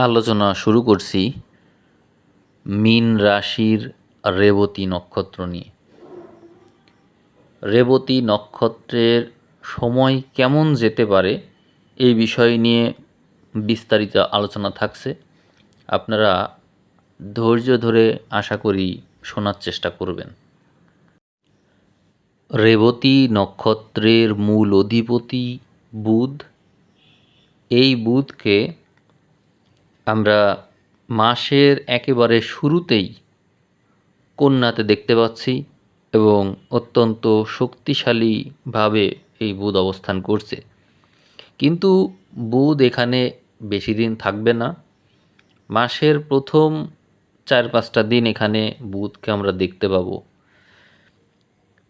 আলোচনা শুরু করছি মীন রাশির রেবতী নক্ষত্র নিয়ে। রেবতী নক্ষত্রের সময় কেমন যেতে পারে এই বিষয় নিয়ে বিস্তারিত আলোচনা থাকছে। আপনারা ধৈর্য ধরে আশা করি শোনার চেষ্টা করবেন। রেবতী নক্ষত্রের মূল অধিপতি বুধ। এই বুধকে আমরা মাসের একেবারে শুরুতেই কন্যাতে দেখতে পাচ্ছি এবং অত্যন্ত শক্তিশালীভাবে এই বুধ অবস্থান করছে। কিন্তু বুধ এখানে বেশি দিন থাকবে না। মাসের প্রথম চার পাঁচটা দিন এখানে বুধকে আমরা দেখতে পাবো।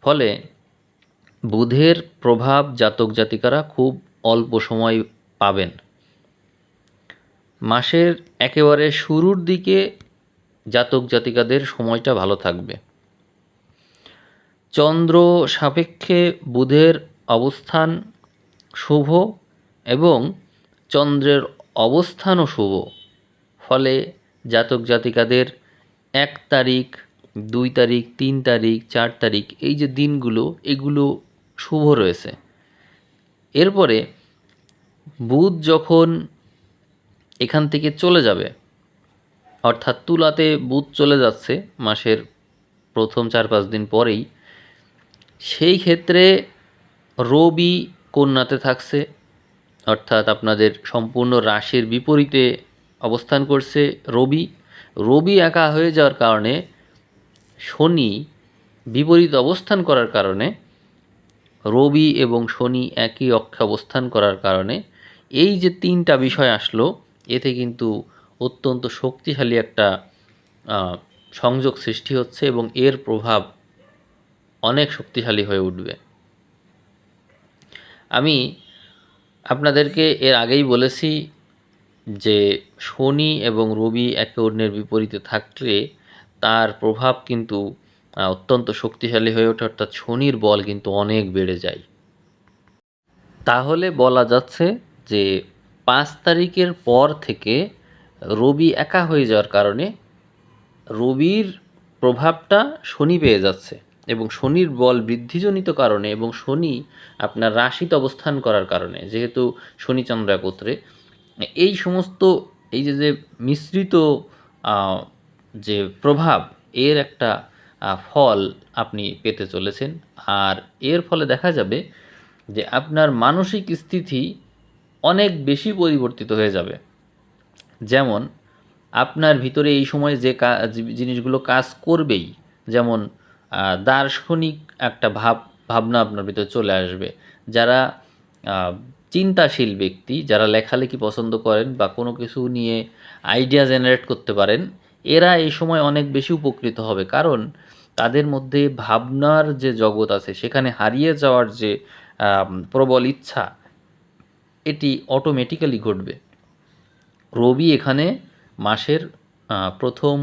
ফলে বুধের প্রভাব জাতক জাতিকারা খুব অল্প সময় পাবেন। মাসের একেবারে শুরুর দিকে জাতক জাতিকাদের সময়টা ভালো থাকবে। চন্দ্র সাপেক্ষে বুধের অবস্থান শুভ এবং চন্দ্রের অবস্থানও শুভ। ফলে জাতক জাতিকাদের এক তারিখ, দুই তারিখ, তিন তারিখ, চার তারিখ এই যে দিনগুলো, এগুলো শুভ রয়েছে। এরপরে বুধ যখন এখান থেকে চলে যাবে। অর্থাৎ তুলাতে বুধ চলে যাচ্ছে মাসের প্রথম চার পাঁচ দিন পরেই। সেই ক্ষেত্রে রবি কন্যাতে থাকছে, অর্থাৎ আপনাদের সম্পূর্ণ রাশির বিপরীতে অবস্থান করছে রবি। রবি একা হয়ে যাওয়ার কারণে শনি বিপরীত অবস্থান করার কারণে, রবি এবং শনি একই অক্ষে অবস্থান করার কারণে এই যে তিনটা বিষয় আসলো এতে কিন্তু অত্যন্ত শক্তিশালী একটা সংযোগ সৃষ্টি হচ্ছে এবং এর প্রভাব অনেক শক্তিশালী হয়ে উঠবে। আমি আপনাদেরকে এর আগেই বলেছি যে শনি এবং রবি একে অন্যের বিপরীতে থাকলে তার প্রভাব কিন্তু অত্যন্ত শক্তিশালী হয়ে ওঠে, অর্থাৎ শনির বল কিন্তু অনেক বেড়ে যায়। তাহলে বলা যাচ্ছে যে পাঁচ তারিখের পর থেকে রবি একা হয়ে যাওয়ার কারণে রবির প্রভাবটা শনি পেয়ে যাচ্ছে এবং শনির বল বৃদ্ধিজনিত কারণে এবং শনি আপনার রাশিতে অবস্থান করার কারণে, যেহেতু শনিচন্দ্র একত্রে। এই সমস্ত এই যে যে মিশ্রিত যে প্রভাব, এর একটা ফল আপনি পেতে চলেছেন। আর এর ফলে দেখা যাবে যে আপনার মানসিক স্থিতি অনেক বেশি পরিবর্তিত হয়ে যাবে। যেমন, আপনার ভিতরে এই সময় যে জিনিসগুলো কাজ করবেই, যেমন দার্শনিক একটা ভাব, ভাবনা আপনার ভিতরে চলে আসবে। যারা চিন্তাশীল ব্যক্তি, যারা লেখালেখি পছন্দ করেন বা কোনো কিছু নিয়ে আইডিয়া জেনারেট করতে পারেন, এরা এই সময় অনেক বেশি উপকৃত হবে। কারণ, তাদের মধ্যে ভাবনার যে জগৎ আছে, সেখানে হারিয়ে যাওয়ার যে প্রবল ইচ্ছা এটি অটোমেটিক্যালি ঘটবে। রবি এখানে মাসের প্রথম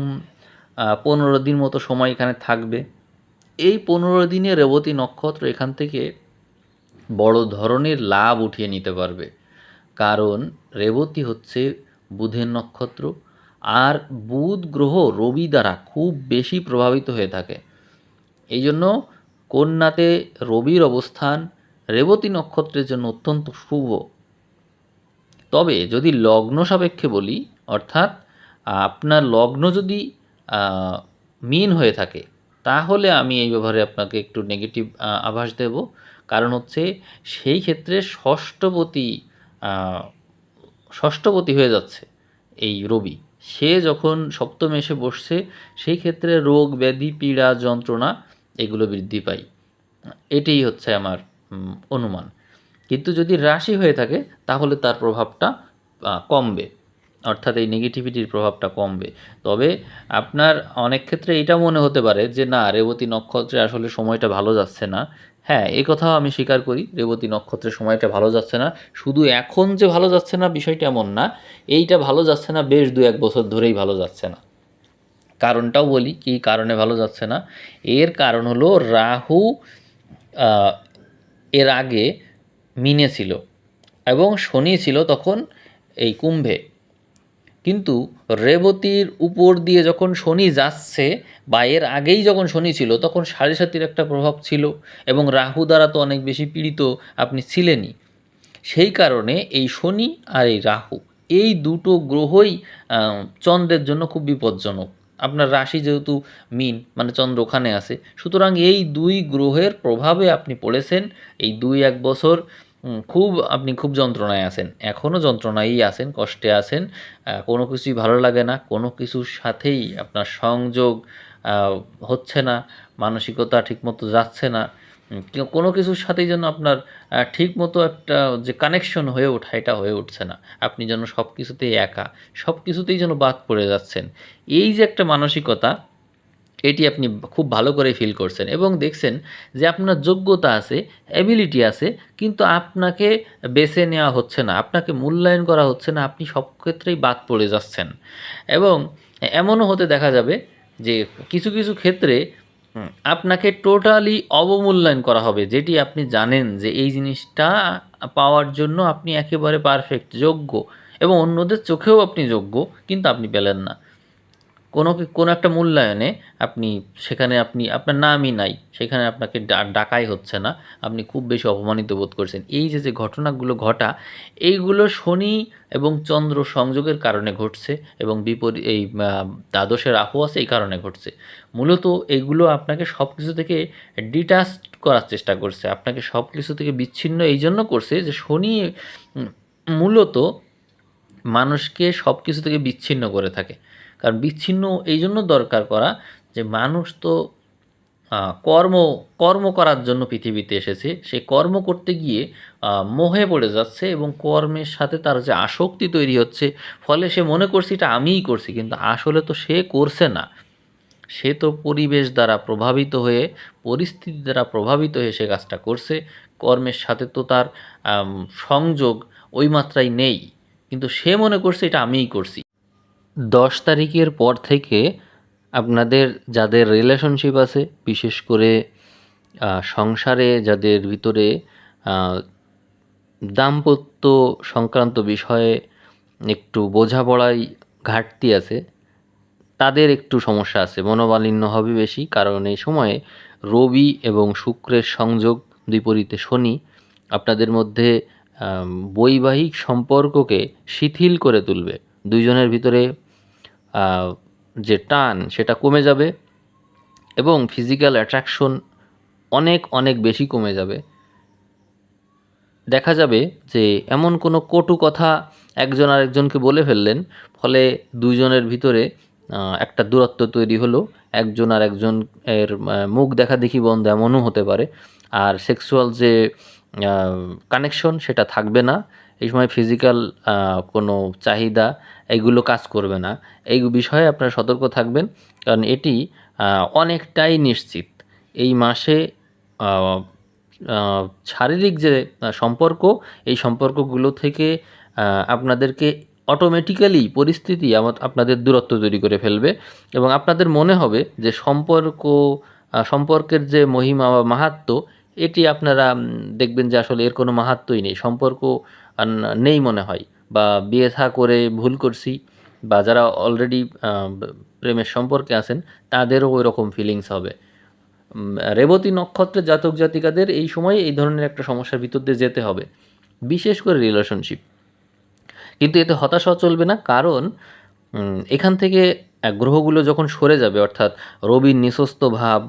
পনেরো দিন মতো সময় এখানে থাকবে। এই পনেরো দিনে রেবতী নক্ষত্র এখান থেকে বড় ধরনের লাভ উঠিয়ে নিতে পারবে। কারণ রেবতী হচ্ছে বুধের নক্ষত্র আর বুধ গ্রহ রবি দ্বারা খুব বেশি প্রভাবিত হয়ে থাকে। এই জন্য কন্যাতে রবির অবস্থান রেবতী নক্ষত্রের জন্য অত্যন্ত শুভ। তবে যদি লগ্ন সাপেক্ষে বলি, অর্থাৎ আপনার লগ্ন যদি মিন হয়ে থাকে, তাহলে আমি এই ব্যাপারে আপনাকে একটু নেগেটিভ আভাস দেব। কারণ হচ্ছে সেই ক্ষেত্রে ষষ্ঠপতি ষষ্ঠপতি হয়ে যাচ্ছে এই রবি। সে যখন সপ্তমে এসে বসছে, সেই ক্ষেত্রে রোগ, ব্যাধি, পীড়া, যন্ত্রণা এগুলো বৃদ্ধি পায়। এটাই হচ্ছে আমার অনুমান। কিন্তু যদি রাশি হয়ে থাকে, তাহলে তার প্রভাবটা কমবে। অর্থাৎ এই নেগেটিভিটির প্রভাবটা কমবে। তবে আপনার অনেক ক্ষেত্রে এটা মনে হতে পারে যে, না, রেবতী নক্ষত্রে আসলে সময়টা ভালো যাচ্ছে না। হ্যাঁ এ কথাও আমি স্বীকার করি, রেবতী নক্ষত্রের সময়টা ভালো যাচ্ছে না। শুধু এখন যে ভালো যাচ্ছে না, বিষয়টা এমন না, এইটা ভালো যাচ্ছে না, বেশ দু এক বছর ধরেই ভালো যাচ্ছে না। কারণটাও বলি, কি কারণে ভালো যাচ্ছে না? এর কারণ হলো রাহু এর আগে মিনে ছিল এবং শনি ছিল তখন এই কুম্ভে। কিন্তু রেবতীর উপর দিয়ে যখন শনি যাচ্ছে বা এর আগেই যখন শনি ছিল, তখন সাড়ে সাতির একটা প্রভাব ছিল এবং রাহু দ্বারা তো অনেক বেশি পীড়িত আপনি ছিলেনই। সেই কারণে এই শনি আর এই রাহু, এই দুটো গ্রহই চন্দ্রের জন্য খুব বিপজ্জনক। আপনার রাশি যেহেতু মিন মানে চন্দ্র ওখানে আছে, সুতরাং এই দুই গ্রহের প্রভাবে আপনি পড়েছেন এই দুই এক বছর খুব আপনি খুব যন্ত্রণায় আছেন। এখনও যন্ত্রণায়ই আছেন, কষ্টে আছেন। কোনো কিছুই ভালো লাগে না, কোনো কিছুর সাথেই আপনার সংযোগ হচ্ছে না, মানসিকতা ঠিকমতো যাচ্ছে না। কোনো কিছুর সাথেই যেন আপনার ঠিকমতো একটা যে কানেকশন হয়ে ওঠা, এটা হয়ে উঠছে না। আপনি যেন সব কিছুতেই একা সব কিছুতেই যেন বাদ পড়ে যাচ্ছেন। এই যে একটা মানসিকতা এটি আপনি খুব ভালো করে ফিল করছেন এবং দেখছেন যে আপনার যোগ্যতা আছে অ্যাবিলিটি আছে, কিন্তু আপনাকে বেছে নেওয়া হচ্ছে না, আপনাকে মূল্যায়ন করা হচ্ছে না, আপনি সব ক্ষেত্রেই বাদ পড়ে যাচ্ছেন। এবং এমনও হতে দেখা যাবে যে কিছু কিছু ক্ষেত্রে আপনাকে টোটালি অবমূল্যায়ন করা হবে, যেটি আপনি জানেন যে এই জিনিসটা পাওয়ার জন্য আপনি একেবারে পারফেক্ট যোগ্য এবং অন্যদের চোখেও আপনি যোগ্য, কিন্তু আপনি পেলেন না। কোনো কোনো একটা মূল্যায়নে আপনি সেখানে আপনি, আপনার নামই নাই, সেখানে আপনাকে ডাকাই হচ্ছে না, আপনি খুব বেশি অপমানিত বোধ করছেন। এই যে যে ঘটনাগুলো ঘটা, এইগুলো শনি এবং চন্দ্র সংযোগের কারণে ঘটছে এবং বিপরীত এই দ্বাদশের রাহু আছে এই কারণে ঘটছে। মূলত এইগুলো আপনাকে সব কিছু থেকে ডিটাচ করার চেষ্টা করছে। আপনাকে সব কিছু থেকে বিচ্ছিন্ন এই জন্য করছে যে শনি মূলত মানুষকে সব কিছু থেকে বিচ্ছিন্ন করে থাকে। কারণ বিচ্ছিন্ন এই জন্য দরকার করা যে মানুষ তো কর্ম কর্ম করার জন্য পৃথিবীতে এসেছে। সে কর্ম করতে গিয়ে মোহে পড়ে যাচ্ছে এবং কর্মের সাথে তার যে আসক্তি তৈরি হচ্ছে, ফলে সে মনে করছে এটা আমিই করছি, কিন্তু আসলে তো সে করছে না। সে তো পরিবেশ দ্বারা প্রভাবিত হয়ে, পরিস্থিতি দ্বারা প্রভাবিত হয়ে সে কাজটা করছে। কর্মের সাথে তো তার সংযোগ ওই মাত্রায় নেই, কিন্তু সে মনে করছে এটা আমিই করছি। দশ তারিখের পর থেকে আপনাদের যাদের রিলেশনশিপ আছে, বিশেষ করে সংসারে যাদের ভিতরে দাম্পত্য সংক্রান্ত বিষয়ে একটু বোঝাপড়ায় ঘাটতি আছে, তাদের একটু সমস্যা আছে। মনোমালিন্য হবে বেশি, কারণ এই সময়ে রবি এবং শুক্রের সংযোগ বিপরীতে শনি আপনাদের মধ্যে বৈবাহিক সম্পর্ককে শিথিল করে তুলবে। দুইজনের ভিতরে যে টান, সেটা কমে যাবে এবং ফিজিক্যাল অ্যাট্রাকশন অনেক অনেক বেশি কমে যাবে। দেখা যাবে যে এমন কোনো কটু কথা একজন আরেকজনকে বলে ফেললেন, ফলে দুইজনের ভিতরে একটা দূরত্ব তৈরি হলো। একজন আর একজন এর মুখ দেখা দেখি বন্ধ, এমনও হতে পারে। আর সেক্সুয়াল যে কানেকশন সেটা থাকবে না। এই সময় ফিজিক্যাল কোনো চাহিদা এইগুলো কাজ করবে না। এই বিষয়ে আপনারা সতর্ক থাকবেন, কারণ এটি অনেকটাই নিশ্চিত। এই মাসে শারীরিক যে সম্পর্ক, এই সম্পর্কগুলো থেকে আপনাদেরকে অটোমেটিক্যালি পরিস্থিতি আপনাদের দূরত্ব তৈরি করে ফেলবে এবং আপনাদের মনে হবে যে সম্পর্ক সম্পর্কের যে মহিমা বা মাহাত্ম্য, এটি আপনারা দেখবেন যে আসলে এর কোনো মাহাত্ম্যই নেই। সম্পর্ক নেই মনে হয়। বা বিয়ে থা করে ভুল করছি বা যারা অলরেডি প্রেমের সম্পর্কে আছেন, তাদেরও ওই রকম ফিলিংস হবে রেবতী নক্ষত্রের জাতক জাতিকাদের এই সময় এই ধরনের একটা সমস্যার ভিতর দিয়ে যেতে হবে, বিশেষ করে রিলেশনশিপ কিন্তু এতে হতাশা চলবে না, কারণ এখান থেকে গ্রহগুলো যখন সরে যাবে, অর্থাৎ রবির নিঃস্বস্ত ভাব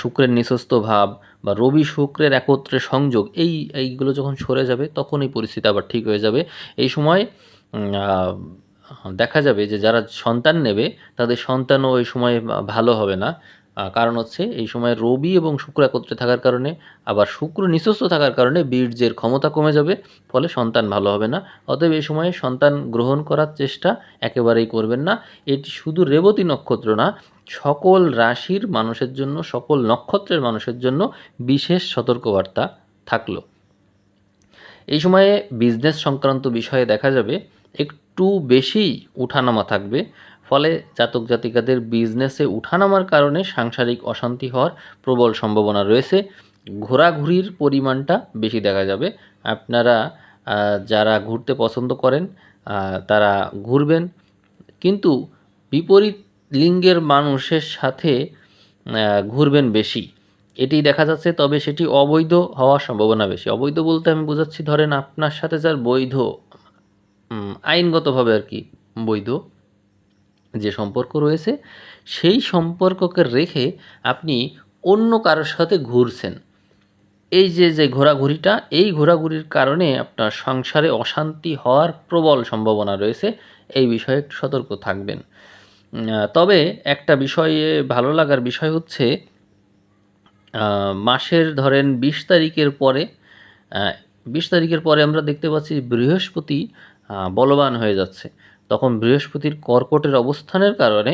শুক্রের নিঃস্বস্ত ভাব বা রবি শুক্রের একত্রে সংযোগ, এই, এইগুলো যখন সরে যাবে, তখন এই পরিস্থিতি আবার ঠিক হয়ে যাবে। এই সময় দেখা যাবে যে যারা সন্তান নেবে, তাদের সন্তানও এই সময় ভালো হবে না। কারণ হচ্ছে এই সময় রবি এবং শুক্র একত্রে থাকার কারণে, আবার শুক্র নিঃস্বস্ত থাকার কারণে বীর্যের ক্ষমতা কমে যাবে, ফলে সন্তান ভালো হবে না। অতএব এই সময়ে সন্তান গ্রহণ করার চেষ্টা একেবারেই করবেন না। এটি শুধু রেবতী নক্ষত্র না সকল রাশির মানুষের জন্য, সকল নক্ষত্রের মানুষের জন্য বিশেষ সতর্কবার্তা থাকল। এই সময়ে বিজনেস সংক্রান্ত বিষয়ে দেখা যাবে, একটু বেশি উঠানামা থাকবে। ফলে জাতক জাতিকাদের বিজনেসে উঠানামার কারণে সাংসারিক অশান্তি হওয়ার প্রবল সম্ভাবনা রয়েছে। ঘোরাঘুরির পরিমাণটা বেশি দেখা যাবে। আপনারা যারা ঘুরতে পছন্দ করেন তারা ঘুরবেন। কিন্তু বিপরীত লিঙ্গের মানুষের সাথে ঘুরবেন বেশি। এটি দেখা যাচ্ছে, তবে সেটি অবৈধ হওয়ার সম্ভাবনা বেশি। অবৈধ বলতে আমি বোঝাচ্ছি, ধরেন আপনার সাথে যার বৈধ আইনগতভাবে আর কি বৈধ যে সম্পর্ক রয়েছে, সেই সম্পর্ককে রেখে আপনি অন্য কারোর সাথে ঘুরছেন। এই যে যে ঘোরাঘুরিটা, এই ঘোরাঘুরির কারণে আপনার সংসারে অশান্তি হওয়ার প্রবল সম্ভাবনা রয়েছে। এই বিষয়ে একটু সতর্ক থাকবেন। তবে একটা বিষয়ে ভালো লাগার বিষয় হচ্ছে মাসের ধরেন বিশ তারিখের পরে বিশ তারিখের পরে আমরা দেখতে পাচ্ছি বৃহস্পতি বলবান হয়ে যাচ্ছে। তখন বৃহস্পতির কর্কটের অবস্থানের কারণে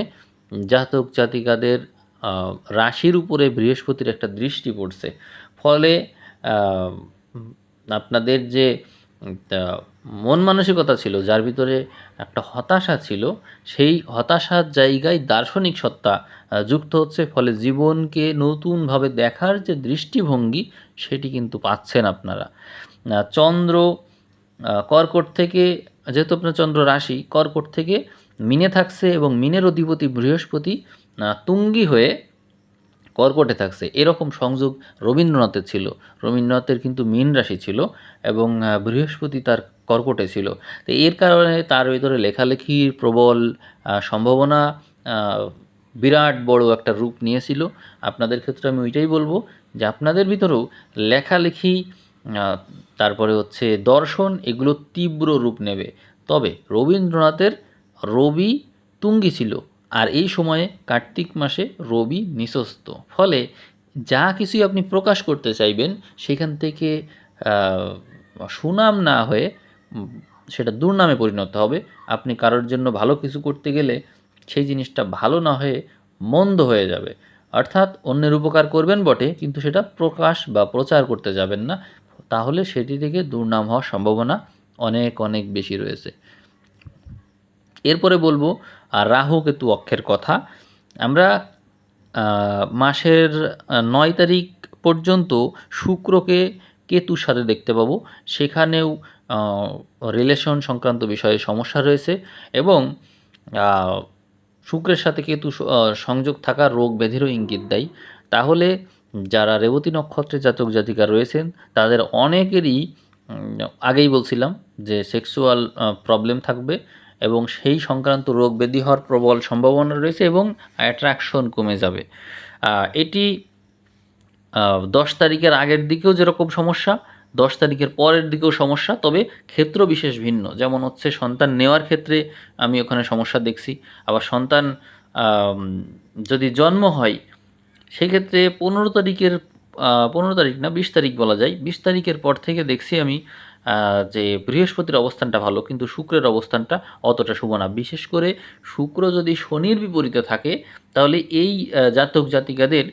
জাতক জাতিকাদের রাশির উপরে বৃহস্পতির একটা দৃষ্টি পড়ছে। ফলে আপনাদের যে তা, মন মানসিকতা ছিল যার ভিতরে একটা হতাশা ছিল সেই হতাশার জায়গায় দার্শনিক সত্তা যুক্ত হচ্ছে ফলে জীবনকে নতুনভাবে দেখার যে দৃষ্টিভঙ্গি সেটি কিন্তু পাচ্ছেন আপনারা। চন্দ্র কর্কট থেকে যেহেতু আপনার চন্দ্র রাশি কর্কট থেকে মিনে থাকছে এবং মিনের অধিপতি বৃহস্পতি তুঙ্গি হয়ে কর্কটে থাকছে। এরকম সংযোগ রবীন্দ্রনাথের ছিল। রবীন্দ্রনাথের কিন্তু মীন রাশি ছিল এবং বৃহস্পতি তার কর্কটে ছিল। তো এর কারণে তার ভিতরে লেখালেখির প্রবল সম্ভাবনা বিরাট বড় একটা রূপ নিয়েছিল। আপনাদের ক্ষেত্রে আমি ওইটাই বলব যে আপনাদের ভিতরেও লেখালেখি তারপরে হচ্ছে দর্শন এগুলো তীব্র রূপ নেবে। তবে রবীন্দ্রনাথের রবি তুঙ্গি ছিল। আর এই সময়ে কার্তিক মাসে রবি নিঃস্ত। ফলে যা কিছুই আপনি প্রকাশ করতে চাইবেন, সেখান থেকে সুনাম না হয়ে সেটা দুর্নামে পরিণত হবে। আপনি কারোর জন্য ভালো কিছু করতে গেলে সেই জিনিসটা ভালো না হয়ে মন্দ হয়ে যাবে। অর্থাৎ অন্যের উপকার করবেন বটে, কিন্তু সেটা প্রকাশ বা প্রচার করতে যাবেন না। তাহলে সেটি থেকে দুর্নাম হওয়ার সম্ভাবনা অনেক অনেক বেশি রয়েছে। এরপরে বলব আর রাহু কেতু অক্ষের কথা। আমরা মাসের নয় তারিখ পর্যন্ত শুক্রকে কেতুর সাথে দেখতে পাবো। সেখানেও রিলেশন সংক্রান্ত বিষয়ে সমস্যা রয়েছে এবং শুক্রের সাথে কেতু সংযোগ থাকা রোগ ব্যাধিরও ইঙ্গিত দেয়। তাহলে, যারা রেবতী নক্ষত্রে জাতক জাতিকা রয়েছেন, তাদের অনেকেরই আগেই বলছিলাম যে সেক্সুয়াল প্রবলেম থাকবে। এবং সেই সংক্রান্ত রোগ ব্যাধি হওয়ার প্রবল সম্ভাবনা রয়েছে এবং অ্যাট্রাকশন কমে যাবে। এটি দশ তারিখের আগের দিকেও যেরকম সমস্যা, দশ তারিখের পরের দিকেও সমস্যা, তবে ক্ষেত্র বিশেষ ভিন্ন। যেমন হচ্ছে সন্তান নেওয়ার ক্ষেত্রে আমি ওখানে সমস্যা দেখছি। আবার সন্তান যদি জন্ম হয়, সেক্ষেত্রে পনেরো তারিখের পনেরো তারিখ না, বিশ তারিখ বলা যায়। বিশ তারিখের পর থেকে দেখছি আমি যে বৃহস্পতির অবস্থানটা ভালো, কিন্তু শুক্রের অবস্থানটা অতটা শুভ না। বিশেষ করে শুক্র যদি শনির বিপরীতে থাকে, তাহলে এই জাতক জাতিকাদের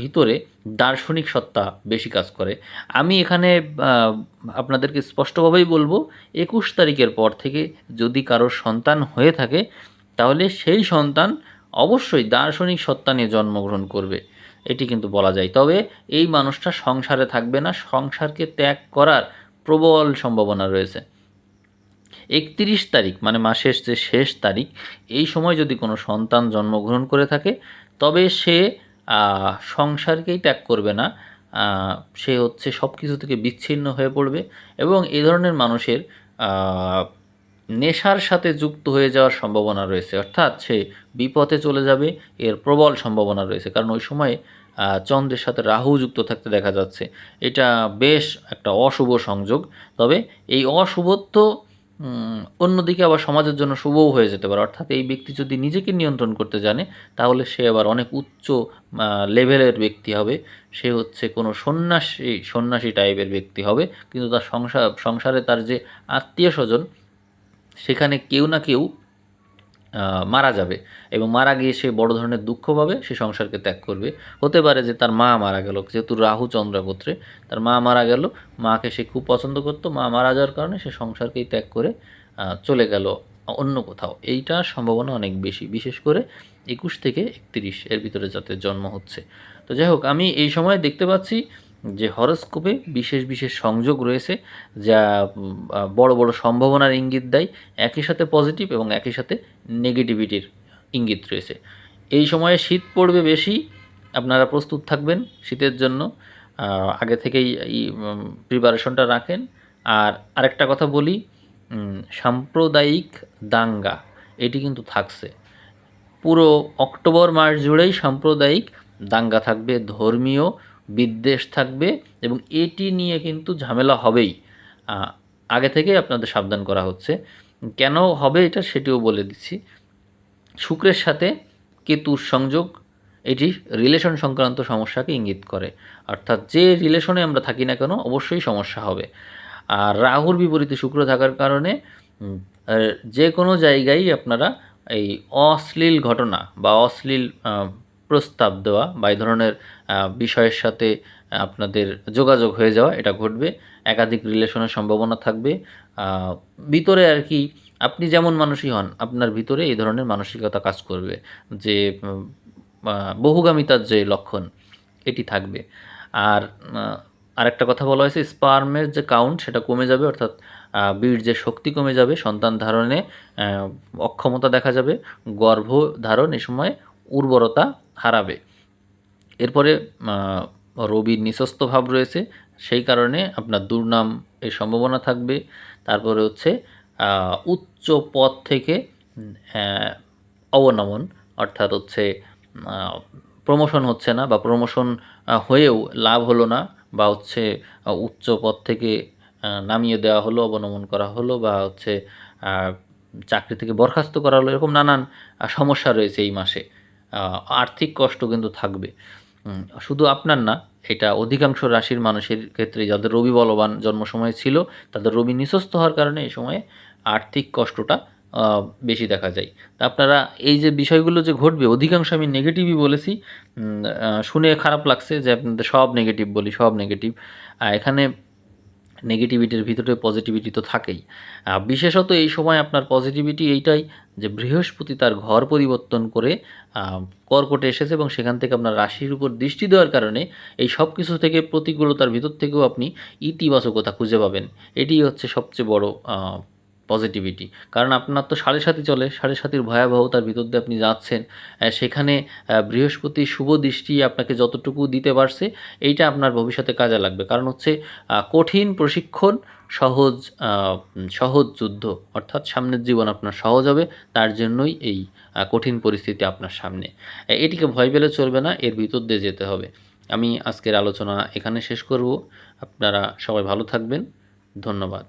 ভিতরে দার্শনিক সত্তা বেশি কাজ করে। আমি এখানে আপনাদেরকে স্পষ্টভাবেই বলব, একুশ তারিখের পর থেকে যদি কারোর সন্তান হয়ে থাকে, তাহলে সেই সন্তান অবশ্যই দার্শনিক সত্তা নিয়ে জন্মগ্রহণ করবে। এটি কিন্তু বলা যায়। তবে এই মানুষটা সংসারে থাকবে না। সংসারকে ত্যাগ করার প্রবল সম্ভাবনা রয়েছে। একত্রিশ তারিখ মানে মাসের যে শেষ তারিখ, এই সময় যদি কোনো সন্তান জন্মগ্রহণ করে থাকে, তবে সে সংসারকেই ত্যাগ করবে না। সে হচ্ছে সব কিছু থেকে বিচ্ছিন্ন হয়ে পড়বে এবং এ ধরনের মানুষের নেশার সাথে যুক্ত হয়ে যাওয়ার সম্ভাবনা রয়েছে। অর্থাৎ সে বিপথে চলে যাবে, এর প্রবল সম্ভাবনা রয়েছে। কারণ ওই সময়ে চন্দ্রের সাথে রাহু যুক্ত থাকতে দেখা যাচ্ছে। এটা বেশ একটা অশুভ সংযোগ। তবে এই অশুভত্ব অন্যদিকে আবার সমাজের জন্য শুভও হয়ে যেতে পারে। অর্থাৎ এই ব্যক্তি যদি নিজেকে নিয়ন্ত্রণ করতে জানে, তাহলে সে আবার অনেক উচ্চ লেভেলের ব্যক্তি হবে। সে হচ্ছে কোনো সন্ন্যাসী সন্ন্যাসী টাইপের ব্যক্তি হবে। কিন্তু তার সংসার সংসারে তার যে আত্মীয় স্বজন সেখানে কেউ না কেউ মারা যাবে এবং মারা গিয়ে সে বড় ধরনের দুঃখ পাবে, সে সংসারকে ত্যাগ করবে। হতে পারে যে তার মা মারা গেল, যেহেতু রাহু চন্দ্র গোত্রে তার মা মারা গেল, মাকে সে খুব পছন্দ করতো, মা মারা যাওয়ার কারণে সে সংসারকেই ত্যাগ করে চলে গেল অন্য কোথাও। এইটার সম্ভাবনা অনেক বেশি, বিশেষ করে একুশ থেকে একত্রিশ এর ভিতরে যাতে জন্ম হচ্ছে। তো যাই হোক, আমি এই সময় দেখতে পাচ্ছি যে হরস্কোপে বিশেষ বিশেষ সংযোগ রয়েছে, যা বড় বড় সম্ভাবনার ইঙ্গিত দেয়, একই সাথে পজিটিভ এবং একই সাথে নেগেটিভিটির ইঙ্গিত রয়েছে। এই সময়ে শীত পড়বে বেশি, আপনারা প্রস্তুত থাকবেন শীতের জন্য। আগে থেকেই এই প্রিপারেশনটা রাখেন। আর আরেকটা কথা বলি সাম্প্রদায়িক দাঙ্গা, এটি কিন্তু থাকছে। পুরো অক্টোবর মাস জুড়েই সাম্প্রদায়িক দাঙ্গা থাকবে ধর্মীয় বিদ্বেষ থাকবে এবং এটি নিয়ে কিন্তু ঝামেলা হবেই। আগে থেকেই আপনাদের সাবধান করা হচ্ছে। কেন হবে এটা সেটিও বলে দিচ্ছি। শুক্রের সাথে কেতুর সংযোগ, এটি রিলেশন সংক্রান্ত সমস্যাকে ইঙ্গিত করে। অর্থাৎ যে রিলেশনে আমরা থাকি না কেন, অবশ্যই সমস্যা হবে। আর রাহুর বিপরীতে শুক্র থাকার কারণে যে কোনো জায়গায় আপনারা এই অশ্লীল ঘটনা বা অশ্লীল প্রস্তাব দেওয়া বা এই ধরনের বিষয়ের সাথে আপনাদের যোগাযোগ হয়ে যাওয়া এটা ঘটবে। একাধিক রিলেশনের সম্ভাবনা থাকবে। ভিতরে আর কি আপনি যেমন মানুষই হন আপনার ভিতরে এই ধরনের মানসিকতা কাজ করবে যে বহুগামিতার যে লক্ষণ এটি থাকবে। আর আরেকটা কথা বলা হয়েছে স্পার্মের যে কাউন্ট সেটা কমে যাবে অর্থাৎ আহ, বীর্যের শক্তি কমে যাবে সন্তান ধারণে অক্ষমতা দেখা যাবে গর্ভ ধারণ এ সময় উর্বরতা হারাবে। এরপরে রবির নিঃস্ব ভাব রয়েছে, সেই কারণে আপনার দুর্নাম এর সম্ভাবনা থাকবে। তারপরে হচ্ছে উচ্চ পদ থেকে অবনমন, অর্থাৎ হচ্ছে প্রমোশন হচ্ছে না বা প্রমোশন হয়েও লাভ হলো না বা হচ্ছে উচ্চ পদ থেকে নামিয়ে দেওয়া হলো, অবনমন করা হলো বা হচ্ছে চাকরি থেকে বরখাস্ত করা হলো, এরকম নানান সমস্যা রয়েছে এই মাসে। আর্থিক কষ্ট কিন্তু থাকবে। শুধু আপনার না, এটা অধিকাংশ রাশির মানুষের ক্ষেত্রে যাদের রবি বলবান জন্ম সময় ছিল, তাদের রবি নিঃস্ব হওয়ার কারণে এই সময়ে আর্থিক কষ্টটা বেশি দেখা যায়। তা আপনারা এই যে বিষয়গুলো যে ঘটবে, অধিকাংশ আমি নেগেটিভই বলেছি। শুনে খারাপ লাগছে যে আপনাদের সব নেগেটিভ বলি, সব নেগেটিভ এখানে নেগেটিভিটির ভিতরে পজিটিভিটি তো থাকেই। বিশেষত এই সময় আপনার পজিটিভিটি এইটাই যে বৃহস্পতি তার ঘর পরিবর্তন করে কর্কটে এসেছে এবং সেখান থেকে আপনার রাশির উপর দৃষ্টি দেওয়ার কারণে এই সব কিছু থেকে প্রতিকূলতার ভিতর থেকেও আপনি ইতিবাচকতা খুঁজে পাবেন। এটি হচ্ছে সবচেয়ে বড় পজিটিভিটি কারণ আপনার তো সাড়ে সাথে চলে, সাড়ে সাতির ভয়াবহতার ভিতর দিয়ে আপনি যাচ্ছেন সেখানে বৃহস্পতি শুভ দৃষ্টি আপনাকে যতটুকু দিতে পারছে, এইটা আপনার ভবিষ্যতে কাজে লাগবে। কারণ হচ্ছে কঠিন প্রশিক্ষণ সহজ সহজ যুদ্ধ, অর্থাৎ সামনের জীবন আপনার সহজ হবে, তার জন্যই এই কঠিন পরিস্থিতি আপনার সামনে। এটিকে ভয় পেলে চলবে না, এর ভিতর দিয়ে যেতে হবে। আমি আজকের আলোচনা এখানে শেষ করব। আপনারা সবাই ভালো থাকবেন। ধন্যবাদ।